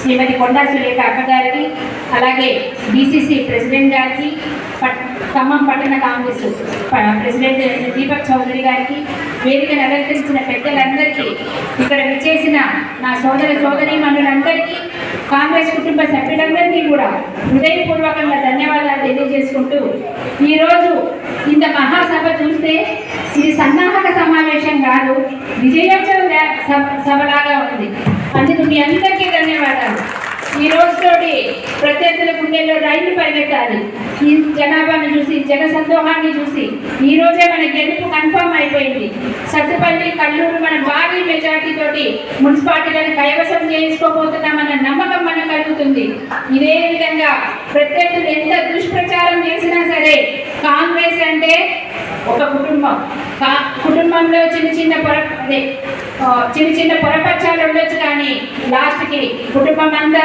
శ్రీమతి కొండా సులేఖ అక్కగారికి అలాగే BCC president గారికి ఖమ్మం పట్టణ కాంగ్రెస్ ప్రెసిడెంట్ దీపక్ చౌదరి గారికి వేదికను అలంకరించిన పెద్దలందరికీ ఇక్కడ విచ్చేసిన నా సోదర సోదరి మనులందరికీ కాంగ్రెస్ కుటుంబ సభ్యులందరికీ కూడా హృదయపూర్వకంగా ధన్యవాదాలు తెలియజేసుకుంటూ ఈరోజు ఇంత మహాసభ చూస్తే ఇది సన్నాహక సమావేశం కాదు విజయోత్సవ సభలాగా ఉంది. అందుకు మీ అందరికీ ధన్యవాదాలు. ఈ రోజుతోటి ప్రత్యర్థుల గుండెల్లో రైలు పరిగెట్టాలి. ఈ జనాభాను చూసి జన సందోహాన్ని చూసి ఈ రోజే మన గెలుపు కన్ఫర్మ్ అయిపోయింది. సత్తుపల్లి కల్లూరు మన భారీ మెజార్టీతోటి మున్సిపాలిటీలను కైవసం చేయించుకోబోతున్నామన్న నమ్మకం మనకు కలుగుతుంది. ఇదే విధంగా ప్రత్యర్థులు ఎంత దుష్ప్రచారం చేసినా సరే కాంగ్రెస్ అంటే ఒక కుటుంబం. కుటుంబంలో చిన్న చిన్న పొర చిన్న చిన్న పొరపక్షాలు ఉండొచ్చు కానీ లాస్ట్కి కుటుంబం అంతా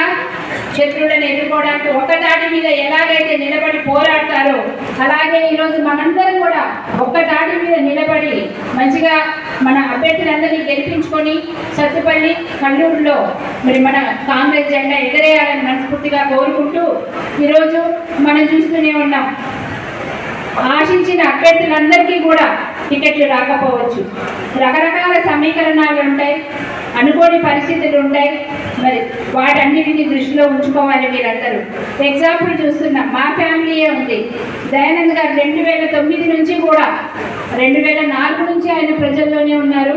శత్రువులను ఎదుర్కోవడానికి ఒక దాటి మీద ఎలాగైతే నిలబడి పోరాడతారో అలాగే ఈరోజు మనందరం కూడా ఒక్క దాటి మీద నిలబడి మంచిగా మన అభ్యర్థులందరినీ గెలిపించుకొని సత్తుపల్లి కల్లూరులో మరి మన కాంగ్రెస్ జెండా ఎగరేయాలని మనస్ఫూర్తిగా కోరుకుంటూ ఈరోజు మనం చూస్తూనే ఉన్నాం. ఆశించిన అభ్యర్థులందరికీ కూడా టికెట్లు రాకపోవచ్చు. రకరకాల సమీకరణాలు ఉంటాయి అనుకోని పరిస్థితులు ఉంటాయి. మరి వాటన్నిటిని దృష్టిలో ఉంచుకోవాలి మీరందరూ. ఎగ్జాంపుల్ చూస్తున్నాం మా ఫ్యామిలీయే ఉంది. దయానంద్ గారు రెండు వేల తొమ్మిది నుంచి కూడా రెండు వేల నాలుగు నుంచి ఆయన ప్రజల్లోనే ఉన్నారు.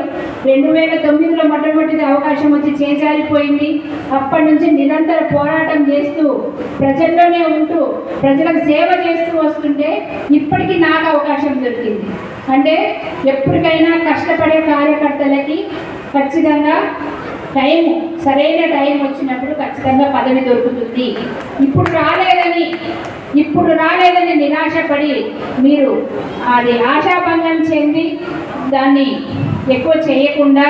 రెండు వేల తొమ్మిదిలో మొట్టమొదటిది అవకాశం వచ్చి చేజారిపోయింది. అప్పటి నుంచి నిరంతర పోరాటం చేస్తూ ప్రజల్లోనే ఉంటూ ప్రజలకు సేవ చేస్తూ వస్తుంటే ఇప్పటికీ నాకు అవకాశం దొరికింది. అంటే ఎప్పటికైనా కష్టపడే కార్యకర్తలకి ఖచ్చితంగా టైం సరైన టైం వచ్చినప్పుడు ఖచ్చితంగా పదవి దొరుకుతుంది. ఇప్పుడు రాలేదని ఇప్పుడు రాలేదని నిరాశపడి మీరు అది ఆశాభంగం చెంది దాన్ని ఎక్కువ చేయకుండా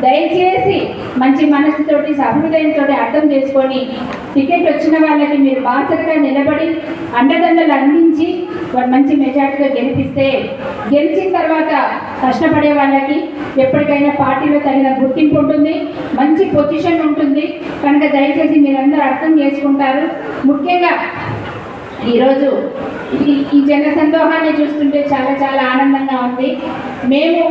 దయచేసి మంచి మనసుతోటి సహృదయంతో అర్థం చేసుకొని టికెట్ వచ్చిన వాళ్ళకి మీరు బాధ్యతగా నిలబడి అండదండలు అందించి వాళ్ళు మంచి మెజార్టీగా గెలిపిస్తే గెలిచిన తర్వాత కష్టపడే వాళ్ళకి ఎప్పటికైనా పార్టీలో తగిన గుర్తింపు ఉంటుంది మంచి పొజిషన్ ఉంటుంది. కనుక దయచేసి మీరందరూ అర్థం చేసుకుంటారు. ముఖ్యంగా ఈరోజు ఈ ఈ జన సందోహాన్ని చూస్తుంటే చాలా చాలా ఆనందంగా ఉంది. మేము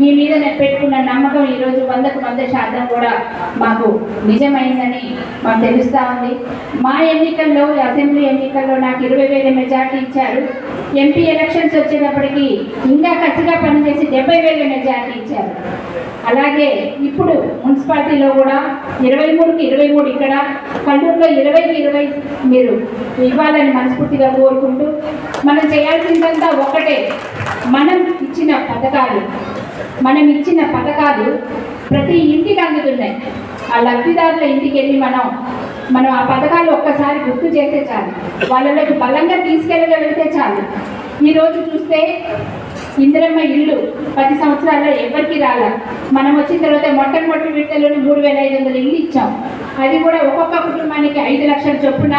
మీ మీద నేను పెట్టుకున్న నమ్మకం ఈరోజు వందకు వంద శాతం కూడా మాకు నిజమైందని మాకు తెలుస్తూ ఉంది. మా ఎన్నికల్లో అసెంబ్లీ ఎన్నికల్లో నాకు ఇరవై వేల మెజార్టీ ఇచ్చారు. ఎంపీ ఎలక్షన్స్ వచ్చేటప్పటికి ఇంకా కసిగా పనిచేసి డెబ్బై వేల మెజార్టీ ఇచ్చారు. అలాగే ఇప్పుడు మున్సిపాలిటీలో కూడా ఇరవై మూడుకి ఇరవై మూడు ఇక్కడ కల్లూరులో ఇరవైకి ఇరవై మీరు ఇవ్వాలని మనస్ఫూర్తిగా కోరుకుంటూ మనం చేయాల్సిందంతా ఒకటే మనం ఇచ్చిన పథకాలు. మనం ఇచ్చిన పథకాలు ప్రతి ఇంటికి అందుతున్నాయి. ఆ లబ్ధిదారుల ఇంటికి వెళ్ళి మనం మనం ఆ పథకాలు ఒక్కసారి గుర్తు చేస్తే చాలు. వాళ్ళలోకి బలంగా తీసుకెళ్ళగలిగితే చాలు. ఈరోజు చూస్తే ఇందిరమ్మ ఇల్లు పది సంవత్సరాల్లో ఎవరికి రాల. మనం వచ్చిన తర్వాత మొట్టమొదటి విడతలోని మూడు వేల ఐదు వందల ఇల్లు ఇచ్చాం. అది కూడా ఒక్కొక్క కుటుంబానికి ఐదు లక్షల చొప్పున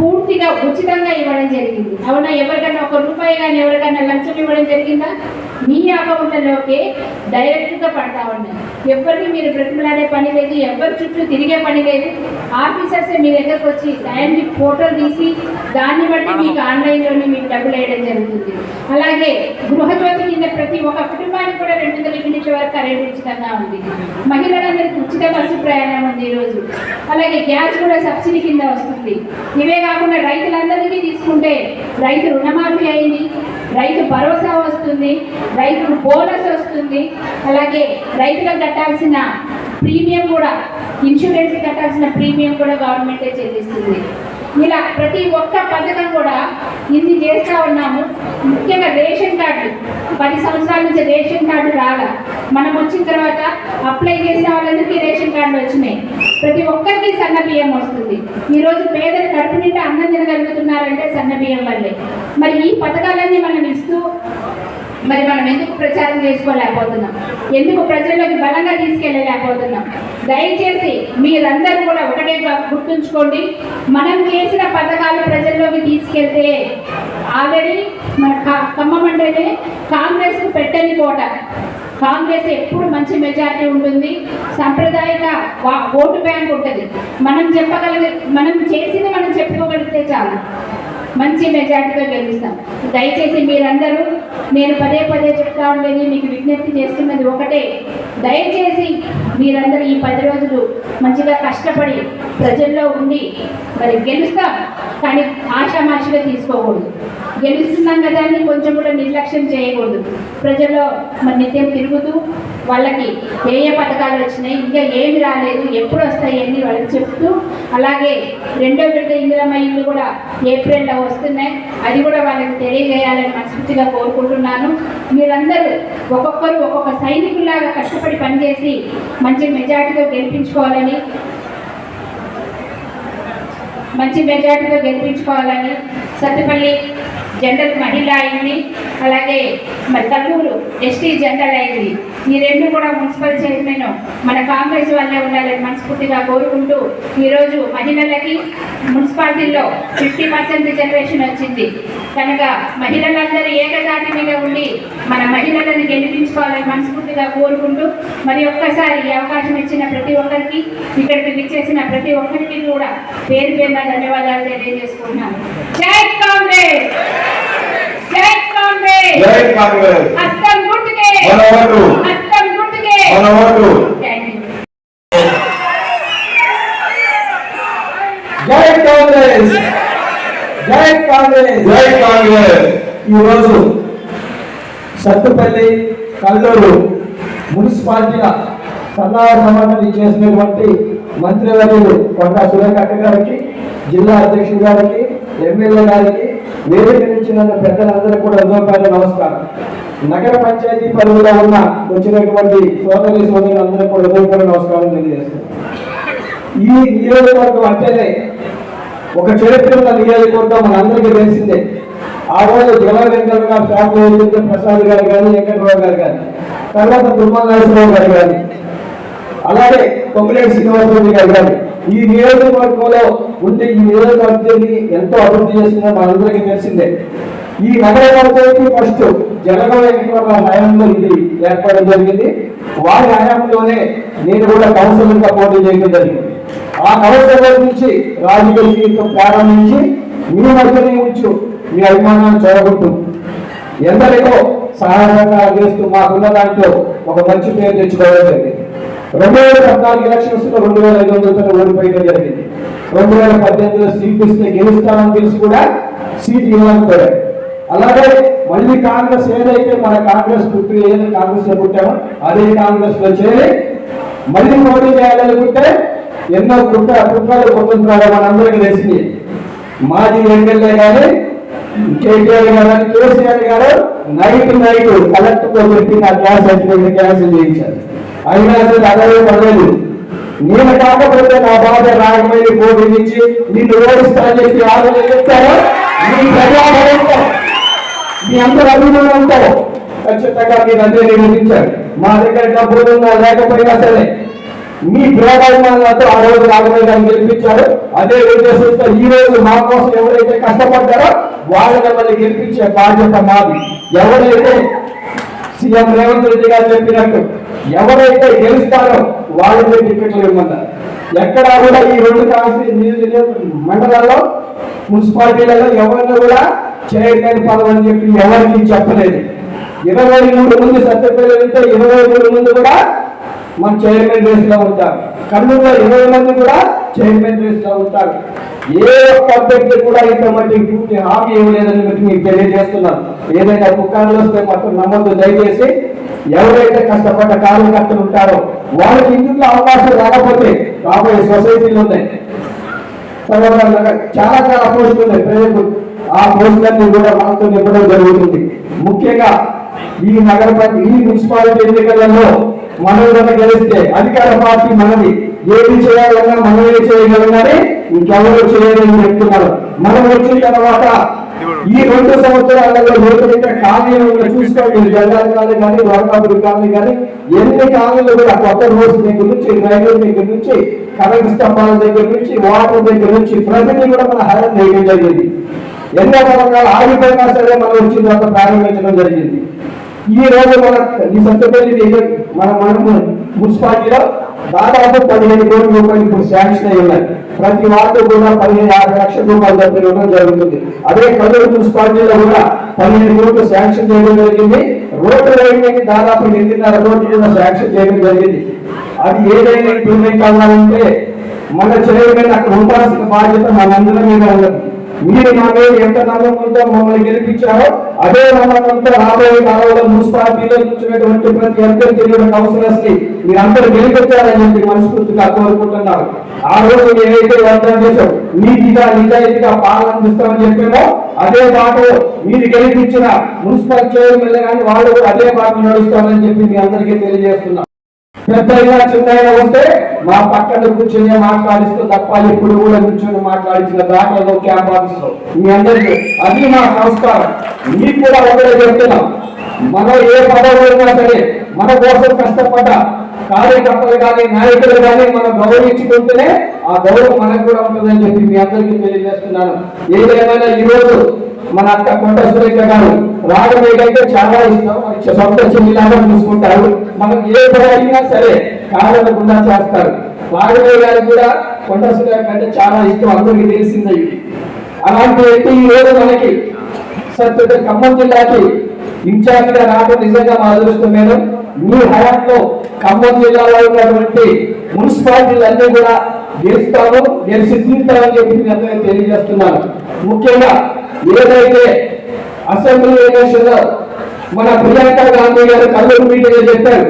పూర్తిగా ఉచితంగా ఇవ్వడం జరిగింది. అవునా? ఎవరికైనా ఒక రూపాయి కానీ ఎవరికైనా లంచం ఇవ్వడం జరిగిందా? మీ అకౌంట్లలోకి డైరెక్ట్గా పడతా ఉన్నాయి ఎవరికి మీరు బ్రతిమలాడే పని లేదు ఎవరి చుట్టూ తిరిగే పని లేదు. ఆఫీసర్స్ మీ దగ్గరకు వచ్చి టైంకి ఫోటో తీసి దాన్ని బట్టి మీకు ఆన్లైన్లోనే మీకు డబ్బులు వేయడం జరుగుతుంది. అలాగే గృహజ్యోతి కింద ప్రతి ఒక్క కుటుంబానికి కూడా రెండు వందల యూనిట్ల వరకు కరెంట్ ఉచితంగా ఉంది. మహిళలందరికీ ఉచిత బస్సు ప్రయాణం ఉంది ఈరోజు అలాగే గ్యాస్ కూడా సబ్సిడీ కింద వస్తుంది. ఇవే కాకుండా రైతులందరికీ తీసుకుంటే రైతు రుణమాఫీ అయింది. రైతు భరోసా వస్తుంది రైతుకు బోనస్ వస్తుంది. అలాగే రైతులకు కట్టాల్సిన ప్రీమియం కూడా ఇన్సూరెన్స్ కట్టాల్సిన ప్రీమియం కూడా గవర్నమెంటే చెల్లిస్తుంది. ఇలా ప్రతి ఒక్క పథకం కూడా ఇన్ని చేస్తూ ఉన్నాము. ముఖ్యంగా రేషన్ కార్డు. పది సంవత్సరాల నుంచి రేషన్ కార్డు రాగా మనం వచ్చిన తర్వాత అప్లై చేసిన వాళ్ళందరికీ రేషన్ కార్డులు వచ్చినాయి. ప్రతి ఒక్కరికి సన్న బియ్యం వస్తుంది. ఈరోజు పేదలు కడుపు నిండా అన్నం తినగలుగుతున్నారంటే సన్న బియ్యం వల్లే. మరి ఈ పథకాలన్నీ మనం ఇస్తూ మరి మనం ఎందుకు ప్రచారం చేసుకోలేకపోతున్నాం? ఎందుకు ప్రజల్లోకి బలంగా తీసుకెళ్ళలేకపోతున్నాం? దయచేసి మీరందరూ కూడా ఒకటే గుర్తుంచుకోండి మనం చేసిన పథకాలు ప్రజల్లోకి తీసుకెళ్తే ఆల్రెడీ మన కా- ఖమ్మం అంటేనే కాంగ్రెస్ పెట్టని కోట. కాంగ్రెస్ ఎప్పుడు మంచి మెజారిటీ ఉంటుంది సాంప్రదాయక ఓటు బ్యాంక్ ఉంటుంది. మనం చెప్పగలిగే మనం చేసింది మనం చెప్పుకోగలిగితే చాలు. మంచి మెజార్టీగా గెలుస్తాం. దయచేసి మీరందరూ నేను పదే పదే చెప్తా ఉండేది మీకు విజ్ఞప్తి చేస్తున్నది ఒకటే. దయచేసి మీరందరూ ఈ పది రోజులు మంచిగా కష్టపడి ప్రజల్లో ఉండి మరి గెలుస్తాం కానీ ఆషామాషిగా తీసుకోకూడదు. గెలుస్తున్నాం కదా అని కొంచెం కూడా నిర్లక్ష్యం చేయకూడదు. ప్రజల్లో మరి నిత్యం తిరుగుతూ వాళ్ళకి ఏ ఏ పథకాలు వచ్చినాయి ఇంకా ఏమి రాలేదు ఎప్పుడు వస్తాయి అని వాళ్ళకి చెప్తూ అలాగే రెండో విడత ఇందిరమ్మ ఇల్లు కూడా ఏప్రిల్లో వస్తున్నాయి. అది కూడా వాళ్ళకి తెలియజేయాలని మనస్ఫూర్తిగా కోరుకుంటున్నాను. మీరందరూ ఒక్కొక్కరు ఒక్కొక్క సైనికులాగా కష్టపడి పనిచేసి మంచి మెజార్టీతో గెలిపించుకోవాలని మంచి మెజార్టీతో గెలిపించుకోవాలని సత్తుపల్లి జనరల్ మహిళ అయింది అలాగే మరి తల్లూరు ఎస్టీ జనరల్ అయింది. ఈ రెండు కూడా మున్సిపల్ చైర్మన్ మన కాంగ్రెస్ వల్లే ఉండాలని మనస్ఫూర్తిగా కోరుకుంటూ ఈరోజు మహిళలకి మున్సిపాలిటీల్లో ఫిఫ్టీ పర్సెంట్ రిజర్వేషన్ వచ్చింది. కనుక మహిళలందరూ ఏకదాటి మీద ఉండి మన మహిళలను గెలిపించుకోవాలని మనస్ఫూర్తిగా కోరుకుంటూ మరి ఒక్కసారి ఈ అవకాశం ఇచ్చిన ప్రతి ఒక్కరికి ఇక్కడికి విచ్చేసిన ప్రతి ఒక్కరికి కూడా పేరు పేరున ధన్యవాదాలు తెలియజేసుకుంటున్నాను. జై కాంగ్రెస్! జై కాంగ్రెస్! జై కాంగ్రెస్! హస్తం గుర్తుకే! మన ఓటు హస్తం గుర్తుకే! మన ఓటు థ్యాంక్ యూ జై కాంగ్రెస్! జై కాంగ్రెస్! జై కాంగ్రెస్! ఈరోజు సత్తుపల్లి కల్లూరు మున్సిపాలిటీల సన్నాహ సమాధానం చేసినటువంటి మంత్రివర్యులు కొండా సురేఖ గారికి జిల్లా అధ్యక్షుడు గారికి ఎమ్మెల్యే గారికి వేదిక నుంచి నన్న పెద్దలందరూ కూడా ఉదయపడి నమస్కారం. నగర పంచాయతీ పరిధిలో ఉన్న వచ్చినటువంటి సోదరి సోదరులందరూ కూడా ఉదయపడి నమస్కారం తెలియజేస్తున్నాను. ఈ నియోజకవర్గం అంటేనే ఒక చరిత్ర ఉన్న నియోజకవర్గం మనందరికీ తెలిసిందే. ఆ రోజు జల వెంకట గారు ఫ్యామిలీ వెళ్తుంటే ప్రసాద్ గారు కానీ వెంకటరావు గారు కానీ తర్వాత దుర్మల నరసింహరావు గారు కానీ అలాగే కొమ్మిరెడ్డి శ్రీనివాసరెడ్డి గారు కానీ ఈ నియోజకవర్గంలో ఉంటే ఈ నియోజకవర్గాన్ని ఎంతో అభివృద్ధి చేసిందో మనందరికీ తెలిసిందే. ఈ నగర పంచాయతీ ఫస్ట్ జనగం వెంకటరావు హయాంలో ఇది ఏర్పడడం జరిగింది. వారి హయాంలోనే నేను కూడా కౌన్సిలర్గా పోటీ చేయడం జరిగింది. ఆ కౌన్సిలర్ నుంచి రాజకీయ జీవితం ప్రారంభించి మీ మధ్యనే ఉంచు మీ అభిమానాన్ని చూడగొట్టు ఎందరికో సహాయంగా చేస్తూ మాకున్న దాంట్లో ఒక మంచి పేరు తెచ్చుకోవడం జరిగింది. రెండు వేల పద్నాలుగు ఎలక్షన్స్లో రెండు వేల ఐదు వందలతో ఓడిపోయడం జరిగింది. రెండు వేల పద్దెనిమిదిలో సీట్ ఇస్తే గెలుస్తామని తెలిసి కూడా సీట్ ఇవ్వలేకపోయారు. అలాగే మళ్ళీ కాంగ్రెస్ ఏదైతే మన కాంగ్రెస్ పుట్టి ఏదైతే కాంగ్రెస్లో పుట్టామో అదే కాంగ్రెస్లో చేరి మళ్ళీ మోడీ చేయాలనుకుంటే ఎన్నో కుట్ర కుట్రలు పొందుతున్నారో మనందరికీ తెలిసింది. మాజీ ఎమ్మెల్యే కానీ కేటీఆర్ గారు కేసీఆర్ గారు నైట్ నైట్ కలెక్టర్తో చెప్పి నా గ్యాస్ అయిపోయింది క్యాన్సిల్ చేయించారు. అయినా సరే అదే పడలేదు నేను కాకపోతే నా బాధ రాగమైన పోటీ నుంచి నిన్ను ఓడిస్తానని చెప్పి ఆలోచన చెప్తారో నీ ప్రజాబలంతో మీ అందరూ అభిమానంతో. ఖచ్చితంగా మీరు అందరూ నిరూపించారు మా దగ్గర డబ్బులు ఉన్నా లేకపోయినా సరే మీ ప్రేమాభిమానులతో ఆ రోజు రాఘవయ్య గారిని గెలిపించారు. అదే ఉద్దేశంతో ఈ రోజు మా కోసం ఎవరైతే కష్టపడ్డారో వాళ్ళని మిమ్మల్ని గెలిపించే బాధ్యత మాది. ఎవరైతే సీఎం రేవంత్ రెడ్డి గారు చెప్పినట్టు ఎవరైతే గెలుస్తారో వాళ్ళకే టికెట్లు ఇవ్వమన్నారు. ఎక్కడా కూడా ఈ రెండు కాన్స్టిట్యూషన్ మండలాల్లో మున్సిపాలిటీలలో ఎవరిని కూడా చైర్మన్ పదవి అని చెప్పి ఎవరికి చెప్పలేదు. ఇరవై మూడు మంది సత్యపల్లి వెళ్తే ఇరవై మూడు మంది కూడా మన చైర్మన్ రేస్లో ఉంటారు. కర్నూలులో ఇరవై మంది కూడా చైర్మన్ రేస్లో ఉంటారు. ఏ ఒక్క అభ్యర్థి కూడా ఇంత మట్టి పూర్తి హామీ ఇవ్వలేదని బట్టి మీకు తెలియజేస్తున్నాను. ఏదైనా పుకార్లు వస్తే మొత్తం నమ్మద్దు. దయచేసి ఎవరైతే కష్టపడ్డ కార్యకర్తలు ఉంటారో వాళ్ళకి ఇంట్లో అవకాశం రాకపోతే రాబోయే సొసైటీలు ఉన్నాయి. తర్వాత చాలా చాలా పోస్టులు ఉన్నాయి. ప్రజలకు ఆ పోస్టులన్నీ కూడా మనతో నింపడం జరుగుతుంది. ముఖ్యంగా ఈ నగర ఈ మున్సిపాలిటీ ఎన్నికలలో మనం గెలిస్తే అధికార పార్టీ మనది. ఏది చేయాలన్నా మనమే చేయగలగానే ఇంకెవరు చేయలేని చెప్తున్నారు మనం వచ్చిన తర్వాత ఈ రెండు సంవత్సరాలలో లోతుగా ఖాళీలు చూసుకోండి. జగన్ కాలనీ కానీ ద్వారకాపురి కాలనీ కానీ ఎన్ని కాలనీలు కూడా కొత్త రోడ్స్ దగ్గర నుంచి రైల్వే దగ్గర నుంచి కరెంట్ స్తంభాల దగ్గర నుంచి వాటర్ దగ్గర నుంచి ప్రతిదీ కూడా మన హైలైట్ చేయడం జరిగింది. ఎన్నో రకాల ఆగిపోయినా సరే మనం వచ్చిన తర్వాత ప్రారంభించడం జరిగింది. ఈ రోజు మన ఈ సత్యపల్లి మన మనము మున్సిపాలిటీలో దాదాపు పదిహేను కోట్ల రూపాయలు ఇప్పుడు శాంక్షన్ అయి ఉన్నాయి. ప్రతి వార్డు కూడా పదిహేను యాభై లక్షల రూపాయలు డబ్బులు జరుగుతుంది. అదే కల్లూరు మున్సిపాలిటీలో కూడా పదిహేను కోట్లు శాంక్షన్ చేయడం జరిగింది. రోడ్డు రైల్వేకి దాదాపు ఎనిమిదిన్నర కోట్ల కూడా శాంక్షన్ చేయడం జరిగింది. అది ఏదైనా ఇంప్లిమెంట్ అవ్వాలంటే మన చైర్మన్ అక్కడ ఉండాల్సిన బాధ్యత మనందరి మీద ఉన్నది. మీరు మా ఎంత నమ్మకంతో మమ్మల్ని గెలిపించారో అదే నమ్మకంతో రాబోయే కాలంలో మున్సిపాలిటీలో కూర్చున్నటువంటి ప్రతి ఎంతో తెలియని కౌన్సిలర్స్ని మీరందరూ గెలిపించారని చెప్పి మనస్ఫూర్తిగా కోరుకుంటున్నారు. ఆ రోజు ఏదైతే వాగ్దానం చేశాం నీతిగా నిజాయితీగా పాలన చూస్తామని చెప్పామో అదే బాట మీరు గెలిపించిన మున్సిపల్ చైర్మన్ కానీ వాళ్ళు కూడా అదే బాట నడుస్తామని చెప్పి మీ అందరికీ తెలియజేస్తున్నారు పెద్దయినా చిన్నైనా ఉంటే మా పక్కన కూర్చొని మాట్లాడిస్తూ తప్ప ఎప్పుడు కూడా కూర్చొని మాట్లాడించిన దాఖలలో క్యాంప్ ఆఫీస్లో మీ అందరికీ అది మా సంస్కారం. మీకు కూడా ఒకటే చెప్తున్నాం. మనం ఏ పదవులైనా సరే మన కోసం కష్టపడ్డ కార్యకర్తలు కానీ నాయకులు కానీ మనం గౌరవించుకుంటేనే ఆ గౌరవం మనకు కూడా ఉంటుందని చెప్పి మీ అందరికీ తెలియజేస్తున్నాను. ఏదేమైనా ఈ రోజు మన అక్క కొండ సురేఖ గారు రాగమేఘ అంటే చాలా ఇష్టం సొంత చెల్లిలాగా చూసుకుంటారు. మనం ఏ పడైనా అడిగినా సరే కాదనకుండా చేస్తారు. రాగమేఘ గారికి కూడా కొండ సురేఖ అంటే చాలా ఇష్టం. అందరికీ తెలిసిందే ఇది. అలాంటి వ్యక్తి ఈ రోజు మనకి సత్య ఖమ్మం జిల్లాకి ఇన్ఛార్జిగా రావడం నిజంగా మా అదృష్టం మేడం. మీ హయాంలో ఖమ్మం జిల్లాలో ఉన్నటువంటి మున్సిపాలిటీలన్నీ కూడా గెలుస్తాము గెలిచి తీరుతామని చెప్పి మీ తెలియజేస్తున్నాను. ముఖ్యంగా ఏదైతే అసెంబ్లీ ఎలక్షన్ మన ప్రియాంక గాంధీ గారు కల్లూరు మీటింగ్ చెప్పారు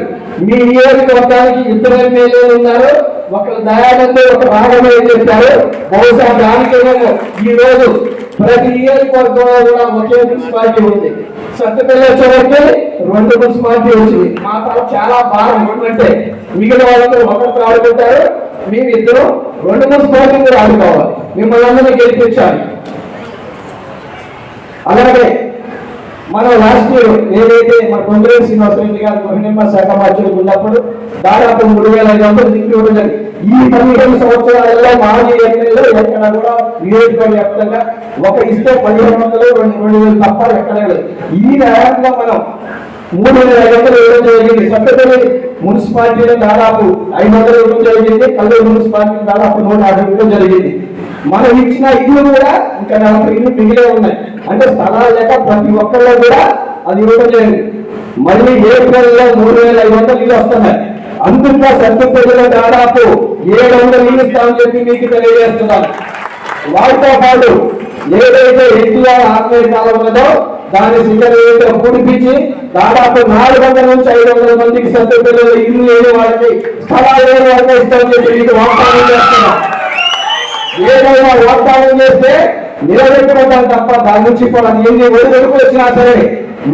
మీ నియోజకవర్గానికి ఇద్దరు ఎమ్మెల్యేలు ఉన్నారు ఒకరు దయానంద ఒక రాఘవయ్య చెప్పారు. బహుశా దానికేమో ఈ రోజు ప్రతి నియోజకవర్గంలో కూడా ఒకే మున్సిపాలిటీ ఉంది. సత్యపల్లి వచ్చేవరకు రెండు మున్సిపాలిటీ వచ్చింది. మా తల చాలా భారం ఎందుకంటే మిగిలిన వాళ్ళందరూ ఒకరికి ఆడుకుంటారు మేము ఇద్దరు రెండు మున్సిపాలిటీ కూడా ఆడుకోవాలి మిమ్మల్ని అందరినీ గెలిపించాలి. అలాగే మనం లాస్ట్ ఇయర్ ఏదైతే మన కొందరే శ్రీనివాసరెడ్డి గారు మహిళ శాఖ మంత్రులు ఉన్నప్పుడు దాదాపు మూడు వేల ఐదు వందలు దిక్కు ఇవ్వడం ఈ పదిహేను సంవత్సరాలలో మాజీ ఎమ్మెల్యేలు ఎక్కడ కూడా నియోజకవర్గ వ్యాప్తంగా ఒక ఇస్తే పదిహేను వందలు రెండు రెండు వేలు తప్ప ఎక్కడ ఈ నేరంలో మనం మూడు వేల ఐదు వందలు ఇవ్వడం జరిగింది. సభ్యులు మున్సిపాలిటీలో దాదాపు ఐదు వందలు ఇవ్వడం జరిగింది. కల్లూరు మున్సిపాలిటీ దాదాపు నూట యాభై ఇవ్వడం జరిగింది. మనం ఇచ్చిన ఇల్లు కూడా ఇంకా నలభై ఇల్లు మిగిలే ఉన్నాయి. అంటే స్థలాలు లేక ప్రతి ఒక్కరిలో కూడా అది ఇవ్వడం లేదు. మళ్ళీ ఏప్రిల్లో మూడు వేల ఐదు వందలు ఇల్లు వస్తున్నాయి. అందులో సత్తు ప్రజలు దాదాపు ఏడు వందల ఇల్లు ఇస్తామని చెప్పి మీకు తెలియజేస్తున్నాను. వాటితో పాటు ఏదైతే ఎన్టీఆర్ ఆత్మీయ కాలం ఉన్నదో దాని శిఖర పుడిపించి దాదాపు నాలుగు వందల నుంచి ఐదు వందల మందికి సత్తు పిల్లలు ఇల్లు లేని వాళ్ళకి స్థలాలు లేని వాళ్ళకి ఇస్తామని చెప్పి మీకు వాగ్దానం చేస్తున్నాం ఏదైనా వాగ్దానం చేస్తే నిలబెట్టుకుంటాం తప్ప దాని నుంచి కూడా ఎన్ని ఒడిదొడుకు వచ్చినా సరే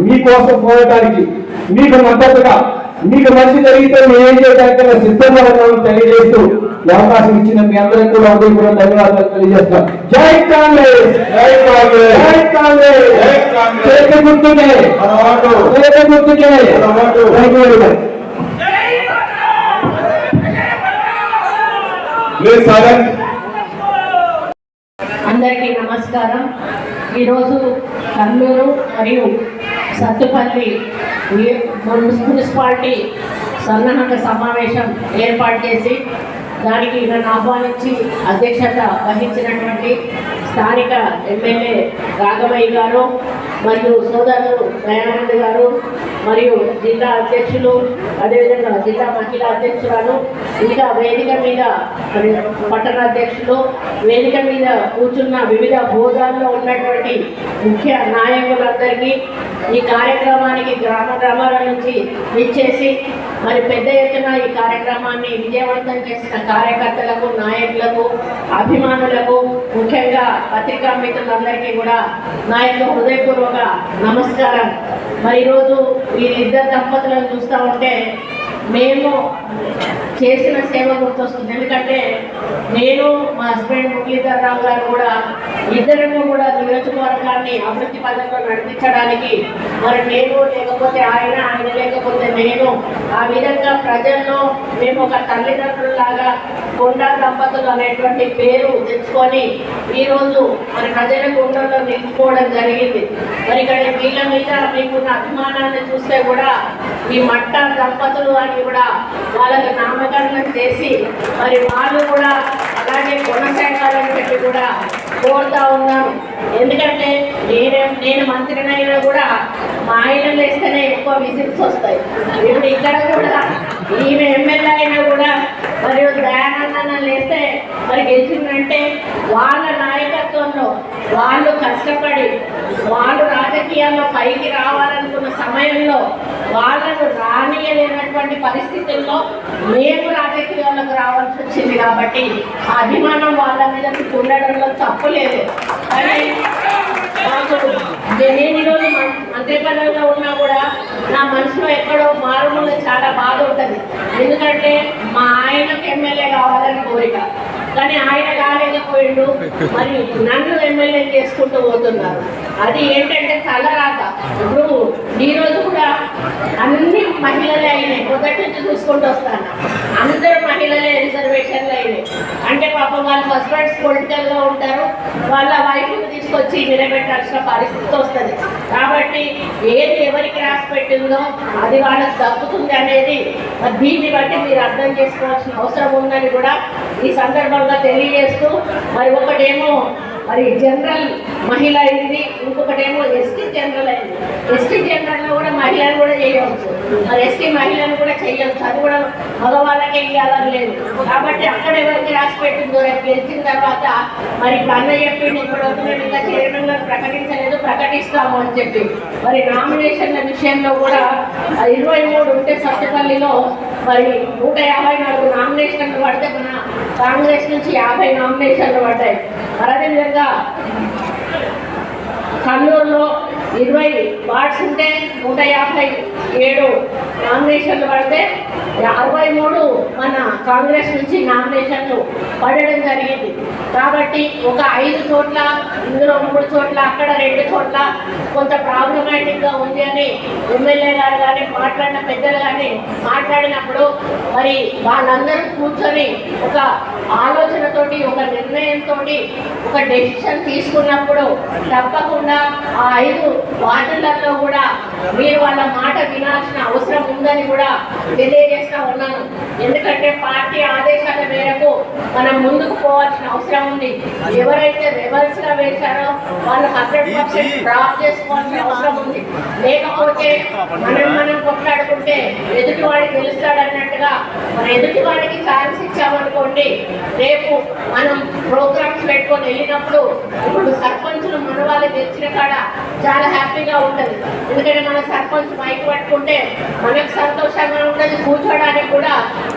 మీకోసం పోవటానికి మీకు మద్దతుగా మీకు మంచి జరిగితే మేము ఏం చేయడానికి సిద్ధంగా ఉన్నామని తెలియజేస్తూ ఈ అవకాశం ఇచ్చిన మీ అందరికీ కూడా ఉదయపూర్వ ధన్యవాదాలు తెలియజేస్తాం జై కాంగ్రెస్ జై కాంగ్రెస్. జై కాంగ్రెస్ జై కాంగ్రెస్. చేతి గుర్తుకే మన ఓటు. చేతి గుర్తుకే మన vote. Thank you very much please silent అందరికీ నమస్కారం. ఈరోజు కర్నూలు మరియు సత్తుపల్లి మున్సిపాలిటీ సన్నాహక సమావేశం ఏర్పాటు చేసి దానికి నన్ను ఆహ్వానించి అధ్యక్షత వహించినటువంటి స్థానిక ఎమ్మెల్యే రాఘవయ్య గారు మరియు సోదరులు దయానంద్ గారు మరియు జిల్లా అధ్యక్షులు అదేవిధంగా జిల్లా మహిళా అధ్యక్షురాలు ఇంకా వేదిక మీద పట్టణ అధ్యక్షులు వేదిక మీద కూర్చున్న వివిధ హోదాల్లో ఉన్నటువంటి ముఖ్య నాయకులందరికీ ఈ కార్యక్రమానికి గ్రామ గ్రామాల నుంచి ఇచ్చేసి మరి పెద్ద ఎత్తున ఈ కార్యక్రమాన్ని విజయవంతం చేసిన కార్యకర్తలకు నాయకులకు అభిమానులకు ముఖ్యంగా పత్రికా మిత్రులందరికీ కూడా నా యొక్క హృదయపూర్వక నమస్కారం. మరి ఈరోజు ఈ ఇద్దరు దంపతులను చూస్తూ ఉంటే మేము చేసిన సేవ గుర్తొస్తుంది. ఎందుకంటే నేను మా హస్బెండ్ మురళీధర్ రావు గారు కూడా ఇద్దరము కూడా నియోజకవర్గాన్ని అభివృద్ధి పథకంలో నడిపించడానికి మరి నేను లేకపోతే ఆయన ఆయన లేకపోతే నేను ఆ విధంగా ప్రజల్లో మేము ఒక తల్లిదండ్రులలాగా కొండా దంపతులు అనేటువంటి పేరు తెచ్చుకొని ఈరోజు మన ప్రజల గుండెల్లో నిలుపుకోవడం జరిగింది. మరి ఇక్కడ వీళ్ళ మీద మీకున్న అభిమానాన్ని చూస్తే కూడా ఈ మట్ట దంపతులు అని కూడా వాళ్ళకి నామకరణం చేసి మరి వాళ్ళు కూడా అలాగే కొనసాగాలని చెప్పి కూడా కోరుతా ఉన్నాను. ఎందుకంటే నేనే నేను మంత్రినైనా కూడా మా ఆయన లేస్తేనే ఎక్కువ విజిట్స్ వస్తాయి. ఇప్పుడు ఇక్కడ కూడా ఈమె ఎమ్మెల్యే అయినా కూడా మరియు దయానందన లేస్తే మరి గెలిచిందంటే వాళ్ళ నాయకత్వంలో వాళ్ళు కష్టపడి వాళ్ళు రాజకీయాల్లో పైకి రావాలనుకున్న సమయంలో వాళ్ళను రానియలేనటువంటి పరిస్థితుల్లో మేము రాజకీయాల్లోకి రావాల్సి వచ్చింది కాబట్టి అభిమానం వాళ్ళ మీద ఉండడంలో తప్పులేదు కానీ నేను ఈరోజు మం- ఉన్నా కూడా నా మనసులో ఎక్కడో మారుమూల చాలా బాధ ఉంటుంది. ఎందుకంటే మా ఆయనకు ఎమ్మెల్యే కావాలని కోరిక. కానీ ఆయన కాలేకపోయిండు. మరి నన్ను ఎమ్మెల్యే చేసుకుంటూ పోతున్నారు. అది ఏంటంటే తలరాత. ఇప్పుడు ఈ రోజు కూడా అన్ని మహిళలే అయినాయి. మొదటి నుంచి చూసుకుంటూ వస్తాను. అందరూ మహిళలే రిజర్వేషన్లు అయినాయి. అంటే పాపం వాళ్ళ హస్బెండ్స్ పొలిటికల్గా ఉంటారు. వాళ్ళ వైఫ్ని తీసుకొచ్చి నిలబెట్టాల్సిన పరిస్థితి వస్తుంది. కాబట్టి ఏది ఎవరికి రాసి పెట్టిందో అది వాళ్ళకి దక్కుతుంది అనేది. దీన్ని బట్టి మీరు అర్థం చేసుకోవాల్సిన అవసరం ఉందని కూడా ఈ సందర్భంగా తెలియజేస్తూ మరి ఒకటేమో మరి జనరల్ మహిళ అయింది ఇంకొకటేమో ఎస్టీ జనరల్ అయింది. ఎస్టీ జనరల్లో కూడా మహిళలు కూడా చేయవచ్చు. మరి ఎస్టీ మహిళలు కూడా చేయవచ్చు. అది కూడా మగవాళ్ళకే ఇవ్వాలని లేదు. కాబట్టి అక్కడ ఎవరికి రాసి పెట్టిందో రేపు గెలిచిన తర్వాత మరి ఇప్పుడు అన్న చెప్పింది ఇప్పుడు ఇంకా చైర్మన్ గారు ప్రకటించలేదు ప్రకటిస్తాము అని చెప్పి. మరి నామినేషన్ల విషయంలో కూడా ఇరవై మూడు ఉంటే సత్తుపల్లిలో మరి నూట యాభై నాలుగు నామినేషన్లు పడితే మన కాంగ్రెస్ నుంచి యాభై నామినేషన్లు పడ్డాయి. అదేవిధంగా కర్నూలులో ఇరవై వార్డ్స్ ఉంటే నూట యాభై ఏడు నామినేషన్లు పడితే అరవై మూడు మన కాంగ్రెస్ నుంచి నామినేషన్లు పడడం జరిగింది. కాబట్టి ఒక ఐదు చోట్ల ఇందులో మూడు చోట్ల అక్కడ రెండు చోట్ల కొంత ప్రాబ్లమాటిక్గా ఉంది అని ఎమ్మెల్యే గారు కానీ మాట్లాడిన పెద్దలు కానీ మాట్లాడినప్పుడు మరి వాళ్ళందరూ కూర్చొని ఒక ఆలోచనతోటి ఒక నిర్ణయంతో ఒక డెసిషన్ తీసుకున్నప్పుడు తప్పకుండా ఆ ఐదు వార్డులలో కూడా మీరు వాళ్ళ మాట వినాల్సిన అవసరం ఉందని కూడా తెలియజేస్తా ఉన్నాను. ఎందుకంటే పార్టీ ఆదేశాల మేరకు మనం ముందుకు పోవాల్సిన అవసరం ఉంది. ఎవరైతే రివర్స్గా వేశారో వాళ్ళు హండ్రెడ్ పర్సెంట్ డ్రాప్ చేసుకోవాల్సిన అవసరం ఉంది. లేకపోతే మనం మనం కొట్లాడుకుంటే ఎదుటి వాడికి గెలుస్తాడన్నట్టుగా మన ఎదుటి వాడికి ఛాన్స్ ఇచ్చామనుకోండి రేపు మనం ప్రోగ్రామ్స్ పెట్టుకొని వెళ్ళినప్పుడు ఇప్పుడు సర్పంచులు మన వాళ్ళు తెచ్చిన కాడ చాలా హ్యాపీగా ఉంటుంది. ఎందుకంటే మన సర్పంచ్ మైక్ పట్టుకుంటే మనకు సంతోషంగా ఉంటుంది కూర్చోడానికి కూడా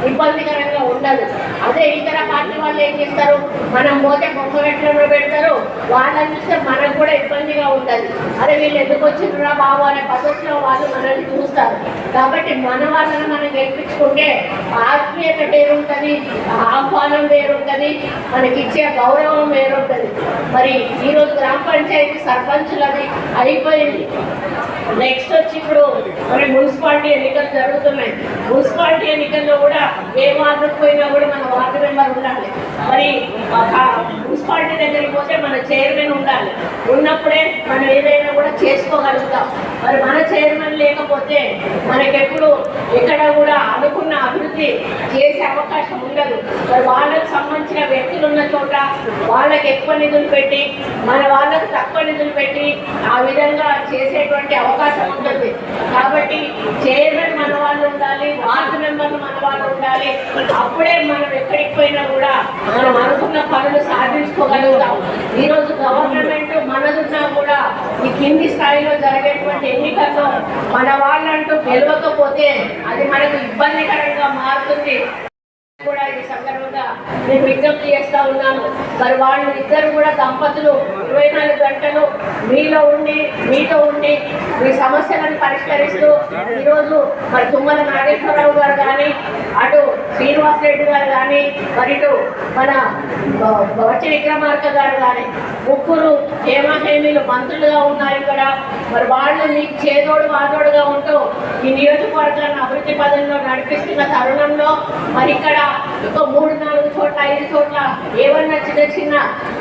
ఇబ్బందికరంగా ఉండదు. అదే ఇతర పార్టీ వాళ్ళు ఏం చేస్తారు? మనం పోతే బొమ్మ పెట్టడంలో పెడతారు. వాళ్ళని చూస్తే మనకు కూడా ఇబ్బందిగా ఉంటుంది. అదే వీళ్ళు ఎందుకు వచ్చిండ్రా బాబు అనే పద్ధతిలో వాళ్ళు మనల్ని చూస్తారు. కాబట్టి మన వాళ్ళని మనం గెలిపించుకుంటే ఆత్మీయత వేరుంటుంది ఆహ్వానం వేరుంటుంది మనకి ఇచ్చే గౌరవం వేరుంటుంది. మరి ఈరోజు గ్రామ పంచాయతీ సర్పంచులది అయిపోయింది. నెక్స్ట్ వచ్చి ఇప్పుడు మరి మున్సిపాలిటీ ఎన్నికలు జరుగుతున్నాయి. మున్సిపాలిటీ ఎన్నికల్లో కూడా ఏ వార్డుకు పోయినా కూడా మన వార్డు మెంబర్ ఉండాలి. మరి ఆ మున్సిపాలిటీ దగ్గరికి పోతే మన చైర్మన్ ఉండాలి. ఉన్నప్పుడే మనం ఏదైనా కూడా చేసుకోగలుగుతాం. మరి మన చైర్మన్ లేకపోతే మనకెప్పుడు ఎక్కడ కూడా అనుకున్న అభివృద్ధి చేసే అవకాశం ఉండదు. మరి వాళ్ళకు సంబంధించిన వ్యక్తులు ఉన్న చోట వాళ్ళకి ఎక్కువ నిధులు పెట్టి మన వాళ్ళకు తక్కువ నిధులు పెట్టి ఆ విధంగా చేసేటువంటి అవకాశం ఉంటుంది. కాబట్టి చైర్మన్ మన వాళ్ళు ఉండాలి వార్డు మెంబర్లు మన వాళ్ళు ఉండాలి. అప్పుడే మనం ఎక్కడికి పోయినా కూడా మనం అనుకున్న పనులు సాధించుకోగలుగుతాం. ఈరోజు గవర్నమెంట్ మనదున్నా కూడా ఈ కింది స్థాయిలో జరిగేటువంటి ఎన్నికల్లో మన వాళ్ళంటూ గెలవకపోతే అది మనకు ఇబ్బందికరంగా మారుతుంది. కూడా ఈ సందర్భంగా నేను విజ్ఞప్తి చేస్తా ఉన్నాను. మరి వాళ్ళు ఇద్దరు కూడా దంపతులు. ఇరవై నాలుగు గంటలు మీలో ఉండి మీతో ఉండి మీ సమస్యలను పరిష్కరిస్తూ ఈరోజు మరి తుమ్మల నాగేశ్వరరావు గారు కానీ అటు శ్రీనివాస్ రెడ్డి గారు కానీ మరి ఇటు మన వచ్చి విక్రమార్క గారు కానీ ముగ్గురు హేమహేమీలు మంత్రులుగా ఉన్నారు ఇక్కడ. మరి వాళ్ళు మీకు చేదోడు వాదోడుగా ఉంటూ ఈ నియోజకవర్గాన్ని అభివృద్ధి పదంలో నడిపిస్తున్న తరుణంలో మరి ఇక్కడ ఒక మూడు నాలుగు చోట్ల ఐదు చోట్ల ఏమన్నా చిన్న చిన్న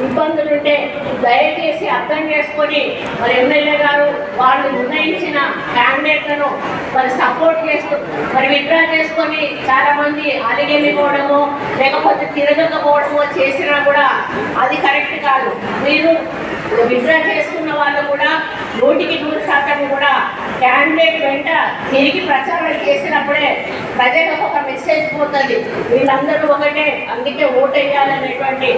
ఇబ్బందులు ఉంటే దయచేసి అర్థం చేసుకొని మరి ఎమ్మెల్యే గారు వాళ్ళు నిర్ణయించిన క్యాండిడేట్లను మరి సపోర్ట్ చేస్తూ మరి విత్డ్రా చేసుకొని చాలా మంది అలిగెళ్ళిపోవడము లేకపోతే తిరగకపోవడము చేసినా కూడా అది కరెక్ట్ కాదు. మీరు విత్డ్రా చేసుకున్న వాళ్ళు కూడా నూటికి నూరు శాతం కూడా క్యాండిడేట్ వెంట తిరిగి ప్రచారం చేసినప్పుడే ప్రజలకు ఒక మెసేజ్ పోతుంది. వీళ్ళందరూ ఒకటే అందుకే ఓటేయాలనేటువంటి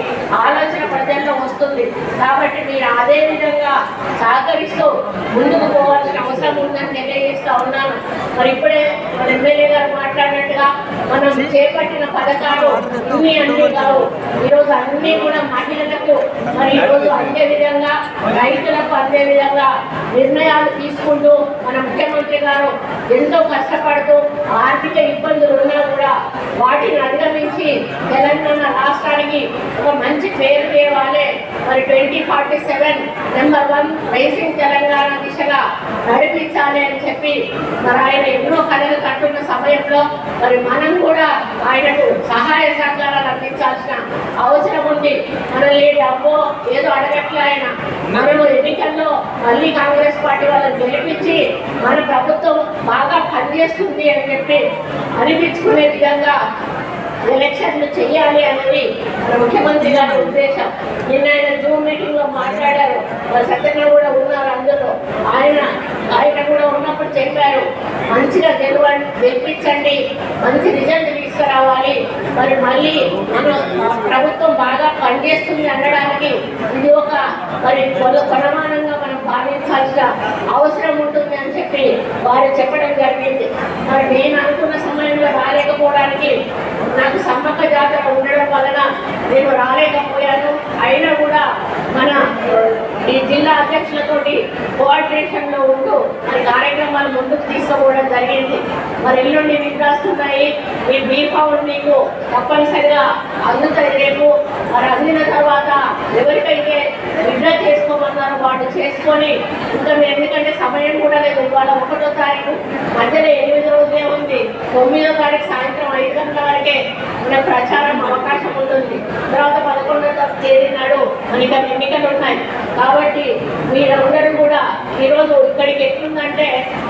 ఆలోచన ప్రజల్లో వస్తుంది. కాబట్టి మీరు అదే విధంగా సహకరిస్తూ ముందుకు పోవాల్సిన అవసరం ఉందని తెలియజేస్తూ ఉన్నాను. మరి ఇప్పుడే మన ఎమ్మెల్యే గారు మాట్లాడినట్టుగా మనం చేపట్టిన పథకాలు ఇన్ని అన్ని కావు. ఈరోజు అన్నీ కూడా మహిళలకు మరి ఈరోజు అందే విధంగా రైతులకు అందే విధంగా నిర్ణయాలు తీసుకుంటూ మన ముఖ్యమంత్రి గారు ఎంతో కష్టపడుతూ ఆర్థిక ఇబ్బందులు ఉన్నా కూడా వాటిని అధిగమించి తెలంగాణ రాష్ట్రానికి ఒక మంచి పేరు తేవాలి. మరి twenty forty seven number one rising Telangana దిశగా నడిపించాలి అని చెప్పి మరి ఆయన ఎన్నో కళలు కట్టున్న సమయంలో మరి మనం కూడా ఆయనకు సహాయ సహకారాలు అందించాల్సిన అవసరం ఉంది మనం లేదు అబ్బో ఏదో అడగట్లే ఆయన. మనము ఎన్నికల్లో మళ్ళీ కాంగ్రెస్ పార్టీ వాళ్ళని గెలిపించి మన ప్రభుత్వం బాగా పనిచేస్తుంది అని చెప్పి అనిపించుకునే విధంగా ఎలక్షన్లు చేయాలి అనేది మన ముఖ్యమంత్రి గారి ఉద్దేశం. నిన్న ఆయన జూమ్ మీటింగ్లో మాట్లాడారు. మరి సత్యంగా కూడా ఉన్నారు అందరూ ఆయన ఆయన కూడా ఉన్నప్పుడు చెప్పారు. మంచిగా గెలవండి గెలిపించండి. మంచి రిజల్ట్ తీసుకురావాలి. మరి మళ్ళీ మన ప్రభుత్వం బాగా పనిచేస్తుంది అనడానికి ఇది ఒక మరి కొనమానంగా మనం భావించాల్సిన అవసరం ఉంటుంది అని చెప్పి వారు చెప్పడం జరిగింది. మరి నేను అనుకున్న సమయంలో రాలేకపోవడానికి నాకు సమ్మక్క జాతర ఉండడం వలన నేను రాలేకపోయాను. అయినా కూడా మన ఈ జిల్లా అధ్యక్షులతోటి కోఆర్డినేషన్లో ఉంటూ మరి కార్యక్రమాలు ముందుకు తీసుకుపోవడం జరిగింది. మరి ఎల్లుండి మీకు రాస్తున్నాయి మీ పవర్ మీకు తప్పనిసరిగా అందుతాయి. రేపు మరి అందిన తర్వాత ఎవరికైతే విడ్రా చేసుకోమన్నారో వాళ్ళు చేసుకొని ఇంకా మీరు ఎందుకంటే సమయం కూడా లేదు. ఇవాళ ఒకటో తారీఖు. మధ్యలో ఎనిమిది రోజులే ఉంది. తొమ్మిదో తారీఖు సాయంత్రం ఐదు గంటల వరకే మన ప్రచారం అవకాశం ఉంటుంది. తర్వాత పదకొండో తేదీ నాడు మనకి ఎన్నికలు ఉన్నాయి. కాబట్టి మీరందరూ కూడా ఈరోజు ఇక్కడికి ఎట్లుందంటే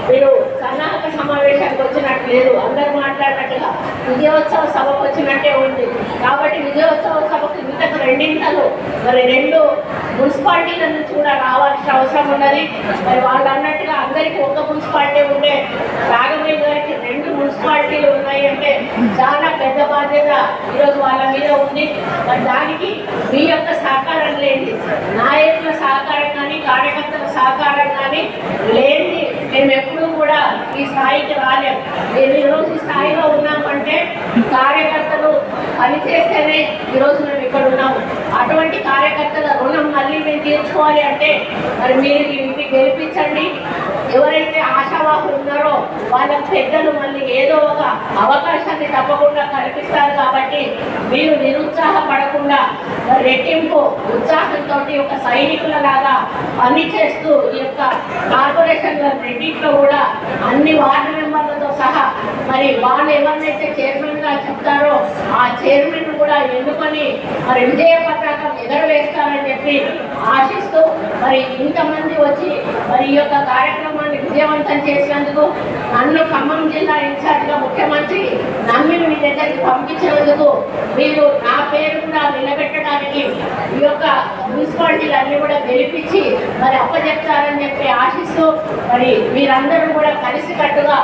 మీరు సన్నాహక సమావేశానికి వచ్చినట్టు లేదు అందరూ మాట్లాడినట్టుగా విజయోత్సవ సభకు వచ్చినట్టే ఉంది. కాబట్టి విజయోత్సవ సభకు ఇంతకు రెండింతలు మరి రెండు మున్సిపాలిటీల నుంచి కూడా రావాల్సిన అవసరం ఉన్నది. మరి వాళ్ళు అన్నట్టుగా అందరికీ ఒక మున్సిపాలిటీ ఉండే రాగమే మున్సిపాలిటీలు ఉన్నాయి అంటే చాలా పెద్ద బాధ్యత ఈరోజు వాళ్ళ మీద ఉంది. మరి దానికి మీ యొక్క సహకారం లేని నాయకుల సహకారం కానీ కార్యకర్తల సహకారం కానీ లేని మేము ఎప్పుడూ కూడా ఈ స్థాయికి రాలేము మేము ఈరోజు ఈ స్థాయిలో ఉన్నామంటే కార్యకర్తలు పనిచేస్తేనే ఈరోజు మేము ఇక్కడ ఉన్నాము. అటువంటి కార్యకర్తల రుణం మళ్ళీ మేము తీర్చుకోవాలి అంటే మరి మీరు ఇంటికి గెలిపించండి. ఎవరైతే ఆశావాహులు ఉన్నారో వాళ్ళ పెద్దలు మళ్ళీ ఏదో ఒక అవకాశాన్ని తప్పకుండా కల్పిస్తారు కాబట్టి మీరు నిరుత్సాహపడకుండా రెట్టింపు ఉత్సాహంతో ఒక సైనికుల లాగా పని చేస్తూ ఈ యొక్క కార్పొరేషన్ రెండింటిలో కూడా అన్ని వార్డు మెంబర్లతో సహా మరి వాళ్ళు ఎవరినైతే చైర్మన్గా చెప్తారో ఆ చైర్మన్ కూడా ఎన్నుకొని మరి విజయ పతాకం ఎగరవేస్తారని చెప్పి ఆశిస్తూ మరి ఇంతమంది వచ్చి మరి ఈ యొక్క కార్యక్రమాన్ని విజయవంతం చేసినందుకు నన్ను ఖమ్మం జిల్లా ఇన్ఛార్జ్గా ముఖ్యమంత్రి నమ్మి మీ దగ్గరికి పంపించినందుకు మీరు నా పేరు కూడా నిలబెట్టడానికి ఈ యొక్క మున్సిపాలిటీలన్నీ కూడా గెలిపించి మరి అప్పచెప్తారని చెప్పి ఆశిస్తూ మరి మీరందరూ కూడా కలిసికట్టుగా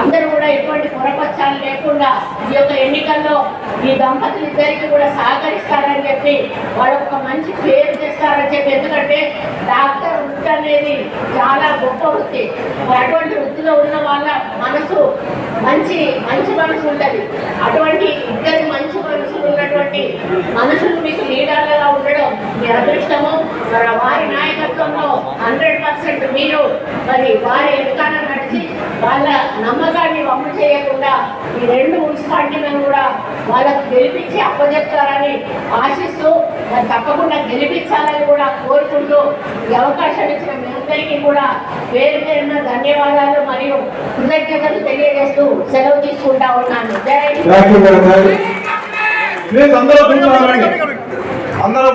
అందరూ కూడా ఎటువంటి పొరపచ్చాలు లేకుండా ఈ యొక్క ఎన్నికల్లో ఈ దంపతులు ఇద్దరికి కూడా సహకరిస్తారని చెప్పి వాళ్ళకు ఒక మంచి పేరు తెస్తారని చెప్పి. ఎందుకంటే డాక్టర్ వృత్తి అనేది చాలా గొప్ప వృత్తి. అటువంటి వృత్తిలో ఉన్న వాళ్ళ మనసు మంచి మంచి మనసు ఉంటుంది. అటువంటి ఇద్దరి మంచి మనసులు మీకు నీడాలగా ఉండడం మీ అదృష్టము. మరి వారి నాయకత్వంలో హండ్రెడ్ పర్సెంట్ మీరు మరి వారి ఎదుకాన నడిచి వాళ్ళ నమ్మకాన్ని వమ్ము చేయకుండా ఈ రెండు మున్సిపాలిటీలను కూడా వాళ్ళకు గెలిపించి అప్పజెప్తారని ఆశిస్తూ మరి తప్పకుండా గెలిపించాలని కూడా కోరుకుంటూ ఈ అవకాశం ఇచ్చిన మీ అందరికీ కూడా పేరు పేరున ధన్యవాదాలు మరియు కృతజ్ఞతలు తెలియజేస్తూ సెలవు తీసుకుంటా ఉన్నాను. జై ప్లీజ్ అందరూ కూర్చోవాలండి అందరూ